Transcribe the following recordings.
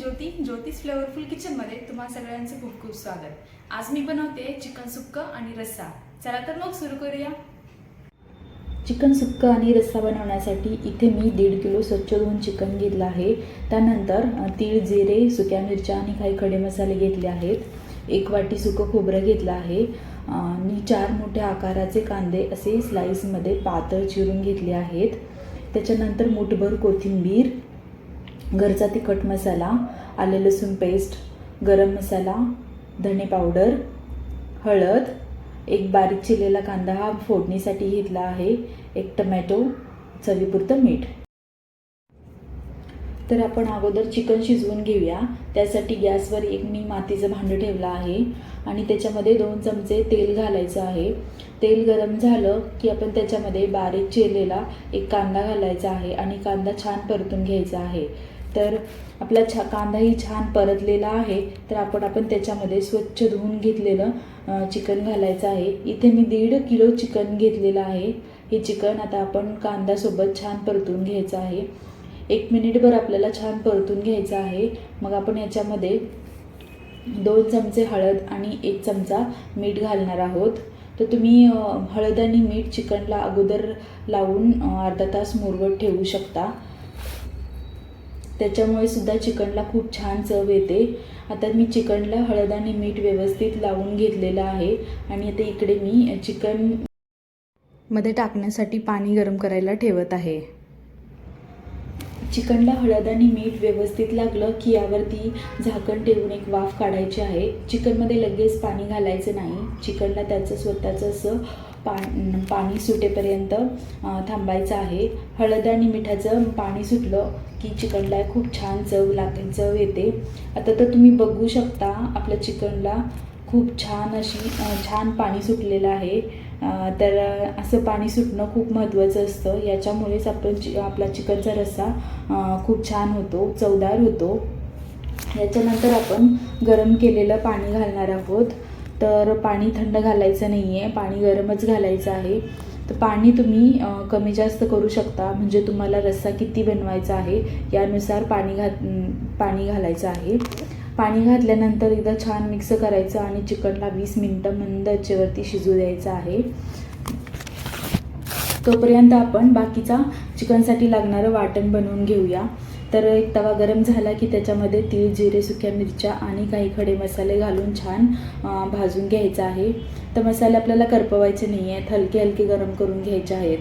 ज्योती ज्योतिष फ्लेवरफुल किचनमध्ये तुम्हा सगळ्यांचं खूप खूप स्वागत. आज मी बनवते चिकन सुक्क आणि रस्सा. चला तर मग सुरू करूया. चिकन सुक्क आणि रस्सा बनवण्यासाठी इथे मी दीड किलो स्वच्छ धुवून चिकन घेतलं आहे. त्यानंतर तीळ जिरे सुक्या मिरच्या आणि काही खडे मसाले घेतले आहेत. एक वाटी सुकं खोबरं घेतलं आहे. आणि चार मोठ्या आकाराचे कांदे असे स्लाईसमध्ये पातळ चिरून घेतले आहेत. त्याच्यानंतर मुठभर कोथिंबीर घरचा तिखट मसाला आले लसूण पेस्ट गरम मसाला धणे पावडर हळद एक बारीक चिरलेला कांदा हा फोडणीसाठी घेतला आहे एक टमॅटो चवीपुरतं मीठ. तर आपण अगोदर चिकन शिजवून घेऊया. त्यासाठी गॅसवर एक मी मातीचं भांडं ठेवलं आहे आणि त्याच्यामध्ये दोन चमचे तेल घालायचं आहे. तेल गरम झालं की आपण त्याच्यामध्ये बारीक चिरलेला एक कांदा घालायचा आहे आणि कांदा छान परतून घ्यायचा आहे. तर आपला छा कांदाही छान परतलेला आहे. तर आपण आपण त्याच्यामध्ये स्वच्छ धुवून घेतलेलं चिकन घालायचं आहे. इथे मी दीड किलो चिकन घेतलेलं आहे. हे चिकन आता आपण कांद्यासोबत छान परतून घ्यायचं आहे. एक मिनिटभर आपल्याला छान परतून घ्यायचं आहे. मग आपण याच्यामध्ये दोन चमचे हळद आणि एक चमचा मीठ घालणार आहोत. तर तुम्ही हळद आणि मीठ चिकनला अगोदर लावून अर्धा तास मुरवत ठेवू शकता. त्याच्यामुळे सुद्धा चिकनला खूप छान चव येते. आता मी चिकनला हळद आणि मीठ व्यवस्थित लावून घेतलेलं आहे आणि आता इकडे मी चिकनमध्ये टाकण्यासाठी पाणी गरम करायला ठेवत आहे. चिकनला हळद आणि मीठ व्यवस्थित लागलं की यावरती झाकण ठेवून एक वाफ काढायची आहे. चिकनमध्ये लगेच पाणी घालायचं नाही. चिकनला त्याचं स्वतःचं असं पा पाणी सुटेपर्यंत थांबायचं आहे. हळद आणि मिठाचं पाणी सुटलं की चिकनला खूप छान चव लागते चव येते. आता तर तुम्ही बघू शकता आपल्या चिकनला खूप छान अशी छान पाणी सुटलेलं आहे. तर असं पाणी सुटणं खूप महत्त्वाचं असतं. याच्यामुळेच आपण चि आपला चिकनचा रस्सा खूप छान होतो चवदार होतो. याच्यानंतर आपण गरम केलेलं पाणी घालणार आहोत. तर पाणी थंड घालायचं नाही आहे पाणी गरमच घालायचं आहे. तर पाणी तुम्ही कमी जास्त करू शकता. म्हणजे तुम्हाला रस्सा किती बनवायचा आहे यानुसार पाणी घात पाणी घालायचं आहे. पाणी घातल्यानंतर एकदा छान मिक्स करायचं आणि चिकनला वीस मिनटं मंद याच्यावरती शिजू द्यायचं आहे. तोपर्यंत आपण बाकीचा चिकनसाठी लागणारं वाटण बनवून घेऊया. तर एक तवा गरम झाला की त्याच्यामध्ये तीळ जिरे सुक्या मिरच्या आणि काही खडे मसाले घालून छान भाजून घ्यायचा आहे. तर मसाले आपल्याला करपवायचे नाही आहेत हलके हलके गरम करून घ्यायचे आहेत.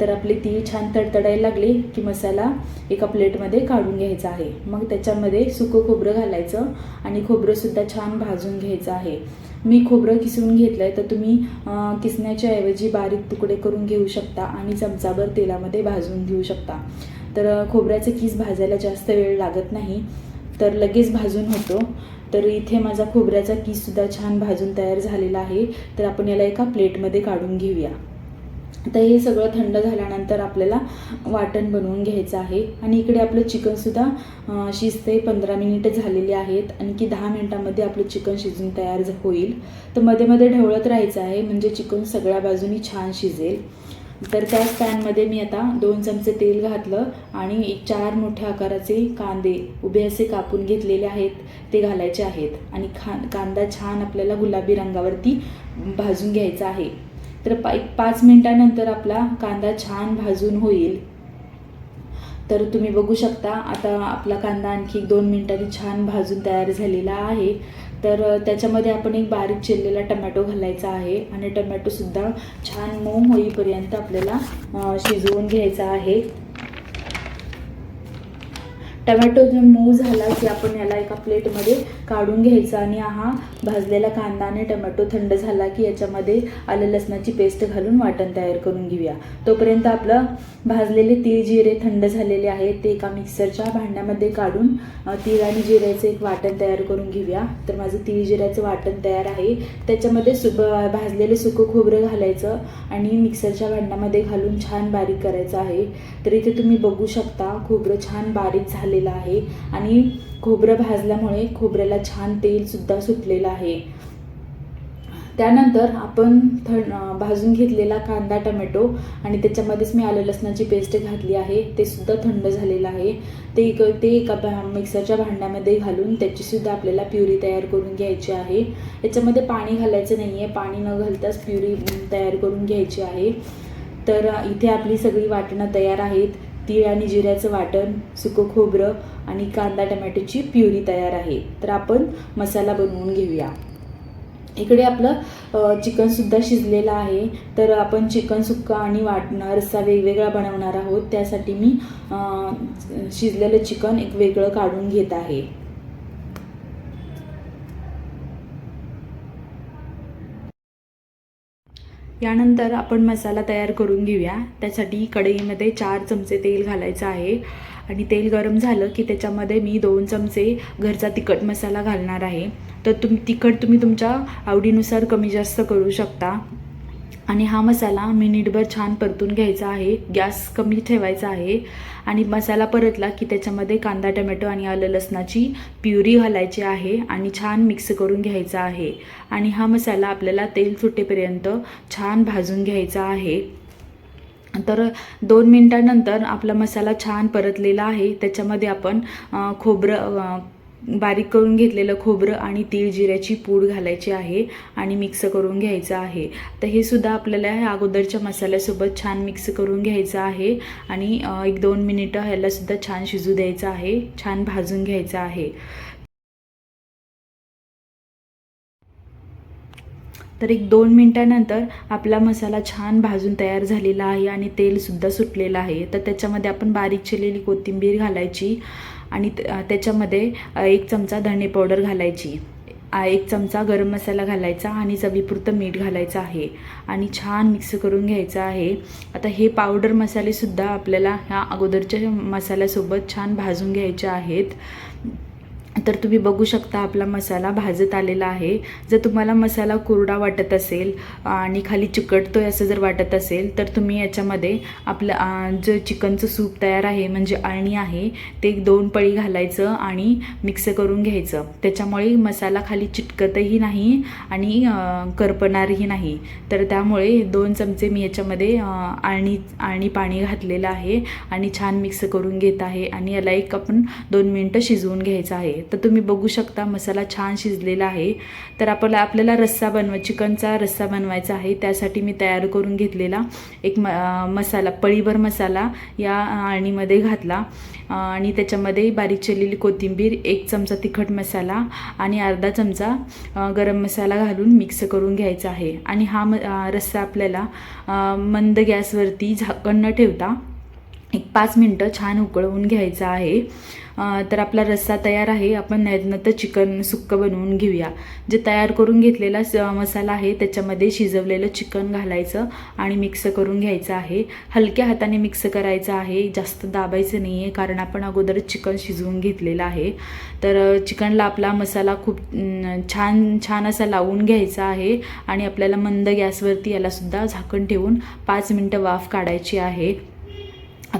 तर आपले तीळ छान तडतडायला लागले की मसाला एका प्लेटमध्ये काढून घ्यायचा आहे. मग त्याच्यामध्ये सुकं खोबरं घालायचं आणि खोबरंसुद्धा छान भाजून घ्यायचं आहे. मी खोबरं किसून घेतलं आहे तर तुम्ही किसण्याच्या ऐवजी बारीक तुकडे करून घेऊ शकता आणि चमचाभर तेलामध्ये भाजून घेऊ शकता. तर खोबऱ्याचं कीस किस भाजायला जास्त वेळ लागत नाही. तर लगेच भाजून होतो. तर इथे माझा खोबऱ्याचा कीससुद्धा छान भाजून तयार झालेला आहे. तर आपण याला एका प्लेटमध्ये काढून घेऊया. तर हे सगळं थंड झाल्यानंतर आपल्याला वाटण बनवून घ्यायचं आहे. आणि इकडे आपलं चिकनसुद्धा शिजते पंधरा मिनिटं झालेली आहेत. आणखी दहा मिनिटामध्ये आपलं चिकन शिजून तयार होईल. तर मध्ये मध्ये ढवळत राहायचं आहे. म्हणजे चिकन सगळ्या बाजूनी छान शिजेल. तर त्याच पॅनमध्ये मी आता दोन चमचे तेल घातलं आणि एक चार मोठ्या आकाराचे कांदे उभे असे कापून घेतलेले आहेत ते घालायचे आहेत. आणि खा कांदा छान आपल्याला गुलाबी रंगावरती भाजून घ्यायचा आहे. तर पा एक पाच मिनटानंतर आपला कांदा छान भाजून होईल. तर तुम्ही बघू शकता आता आपला कांदा आणखी एक दोन मिनिटांनी छान भाजून तयार झालेला आहे. तर त्याच्यामध्ये आपण एक बारीक चिरलेला टमॅटो घालायचा आहे आणि टमॅटोसुद्धा छान मऊ होईपर्यंत आपल्याला शिजवून घ्यायचा आहे. टमॅटो जो मऊ झाला की आपण याला एका प्लेटमध्ये काढून घ्यायचा आणि हा भाजलेला कांदा आणि टमॅटो थंड झाला की याच्यामध्ये आलं लसणाची पेस्ट घालून वाटण तयार करून घेऊया. तोपर्यंत आपलं भाजलेले तीळ जिरे थंड झालेले आहेत ते एका मिक्सरच्या भांड्यामध्ये काढून तीळ आणि जिऱ्याचं एक वाटण तयार करून घेऊया. तर माझं तीळ जिऱ्याचं वाटण तयार आहे. त्याच्यामध्ये सुब भाजलेले सुकं खोबरं घालायचं आणि मिक्सरच्या भांड्यामध्ये घालून छान बारीक करायचं आहे. तर इथे तुम्ही बघू शकता खोबरं छान बारीक झालेलं आहे. आणि खोबरं भाजल्यामुळे खोबऱ्याला छान तेलसुद्धा सुटलेलं आहे. त्यानंतर आपण थंड भाजून घेतलेला कांदा टमॅटो आणि त्याच्यामध्येच मी आलं लसणाची पेस्ट घातली आहे. ते सुद्धा थंड झालेलं आहे. ते एक ते एका मिक्सरच्या भांड्यामध्ये घालून त्याचीसुद्धा आपल्याला प्युरी तयार करून घ्यायची आहे. याच्यामध्ये पाणी घालायचं नाही आहे पाणी न घालताच प्युरी तयार करून घ्यायची आहे. तर इथे आपली सगळी वाटणं तयार आहेत. तीळ आणि जिऱ्याचं वाटण सुकं खोबरं आणि कांदा टमॅटोची प्युरी तयार आहे. तर आपण मसाला बनवून घेऊया. इकडे आपलं चिकनसुद्धा शिजलेलं आहे. तर आपण चिकन सुक्का आणि वाटणं रस्सा वेगवेगळा बनवणार आहोत. त्यासाठी मी शिजलेलं चिकन एक वेगळं काढून घेत आहे. यानंतर आपण मसाला तयार करून घेऊया. त्यासाठी कढईमध्ये चार चमचे तेल घालायचं आहे. आणि तेल गरम झालं की त्याच्यामध्ये मी दोन चमचे घरचा तिखट मसाला घालणार आहे. तर तुम तिखट तुम्ही तुमच्या आवडीनुसार कमी जास्त करू शकता. आणि हा मसाला मिनिटभर छान परतून घ्यायचा आहे. गॅस कमी ठेवायचा आहे. आणि मसाला परतला की त्याच्यामध्ये कांदा टमॅटो आणि आलं लसणाची प्युरी घालायची आहे आणि छान मिक्स करून घ्यायचा आहे. आणि हा मसाला आपल्याला तेल सुटेपर्यंत छान भाजून घ्यायचा आहे. तर दोन मिनटानंतर आपला मसाला छान परतलेला आहे. त्याच्यामध्ये आपण खोबरं बारीक करून घेतलेलं खोबरं आणि तीळ जिऱ्याची पूड घालायची आहे आणि मिक्स करून घ्यायचं आहे. तर हे सुद्धा आपल्याला ह्या अगोदरच्या मसाल्यासोबत छान मिक्स करून घ्यायचं आहे आणि एक दोन मिनिटं ह्यालासुद्धा छान शिजू द्यायचं आहे छान भाजून घ्यायचं आहे. तर एक दोन मिनटानंतर आपला मसाला छान भाजून तयार झालेला आहे आणि तेलसुद्धा सुटलेलं आहे. तर त्याच्यामध्ये आपण बारीक चिरलेली कोथिंबीर घालायची आणि त- त्याच्यामध्ये एक चमचा धणे पावडर घालायची. एक चमचा गरम मसाला घालायचा आणि चवीपुरतं मीठ घालायचं आहे. आणि छान मिक्स करून घ्यायचं आहे. आता हे पावडर मसालेसुद्धा आपल्याला ह्या अगोदरच्या मसाल्यासोबत छान भाजून घ्यायचे आहेत. तर तुम्ही बघू शकता आपला मसाला भाजत आलेला आहे. जर तुम्हाला मसाला कोरडा वाटत असेल आणि खाली चिकटतोय असं जर वाटत असेल तर तुम्ही याच्यामध्ये आपलं जे चिकनचं सूप तयार आहे म्हणजे अळणी आहे ते एक दोन पळी घालायचं आणि मिक्स करून घ्यायचं. त्याच्यामुळे मसाला खाली चिटकतही नाही आणि करपणारही नाही. तर त्यामुळे दोन चमचे मी याच्यामध्ये आळणी अळणी पाणी घातलेलं आहे आणि छान मिक्स करून घेत आहे आणि याला एक आपण दोन मिनटं शिजवून घ्यायचं आहे. तर तुम्ही बघू शकता मसाला छान शिजलेला आहे. तर आपल्याला आपल्याला रस्सा बनवा चिकनचा रस्सा बनवायचा आहे. त्यासाठी मी तयार करून घेतलेला एक म मसाला पळीभर मसाला या आळणीमध्ये घातला. आणि त्याच्यामध्ये बारीक चिरलेली कोथिंबीर एक चमचा तिखट मसाला आणि अर्धा चमचा गरम मसाला घालून मिक्स करून घ्यायचा आहे. आणि हा म रस्सा आपल्याला मंद गॅसवरती झाकण न ठेवता एक पाच मिनटं छान उकळवून घ्यायचं आहे. तर आपला रस्सा तयार आहे. आपण नंतर चिकन सुक्कं बनवून घेऊया. जे तयार करून घेतलेला स मसाला आहे त्याच्यामध्ये शिजवलेलं चिकन घालायचं आणि मिक्स करून घ्यायचं आहे. हलक्या हाताने मिक्स करायचं आहे. जास्त दाबायचं नाही आहे कारण आपण अगोदरच चिकन शिजवून घेतलेलं आहे. तर चिकनला आपला मसाला खूप छान छान असा लावून घ्यायचा आहे आणि आपल्याला मंद गॅसवरती यालासुद्धा झाकण ठेवून पाच मिनटं वाफ काढायची आहे.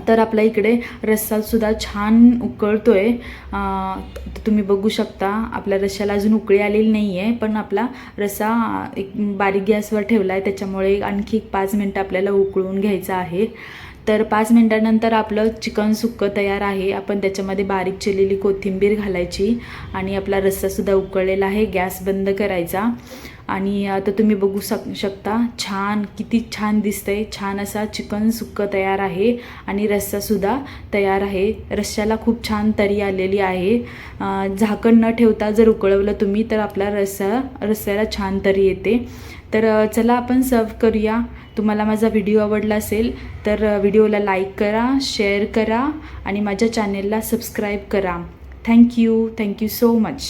तर आपल्या इकडे रस्सासुद्धा छान उकळतो आहे तुम्ही बघू शकता आपल्या रश्श्याला अजून उकळी आलेली नाही आहे पण आपला रस्सा एक बारीक गॅसवर ठेवला आहे त्याच्यामुळे आणखी एक पाच मिनटं आपल्याला उकळून घ्यायचं आहे. तर पाच मिनटानंतर आपलं चिकन सुक्कं तयार आहे. आपण त्याच्यामध्ये बारीक चिरलेली कोथिंबीर घालायची आणि आपला रस्सासुद्धा उकळलेला आहे गॅस बंद करायचा. आणि आता तुम्ही बघू शक शकता छान किती छान दिसतंय. छान असा चिकन सुक्कं तयार आहे आणि रस्सासुद्धा तयार आहे. रस्स्याला खूप छान तरी आलेली आहे. झाकण न ठेवता जर उकळवलं तुम्ही तर आपला रस्सा रस्स्याला छान तरी येते. तर चला आपण सर्व करूया. तुम्हाला माझा व्हिडिओ आवडला असेल तर व्हिडिओला लाईक करा शेअर करा आणि माझ्या चॅनेलला सबस्क्राईब करा. Thank you thank you so much.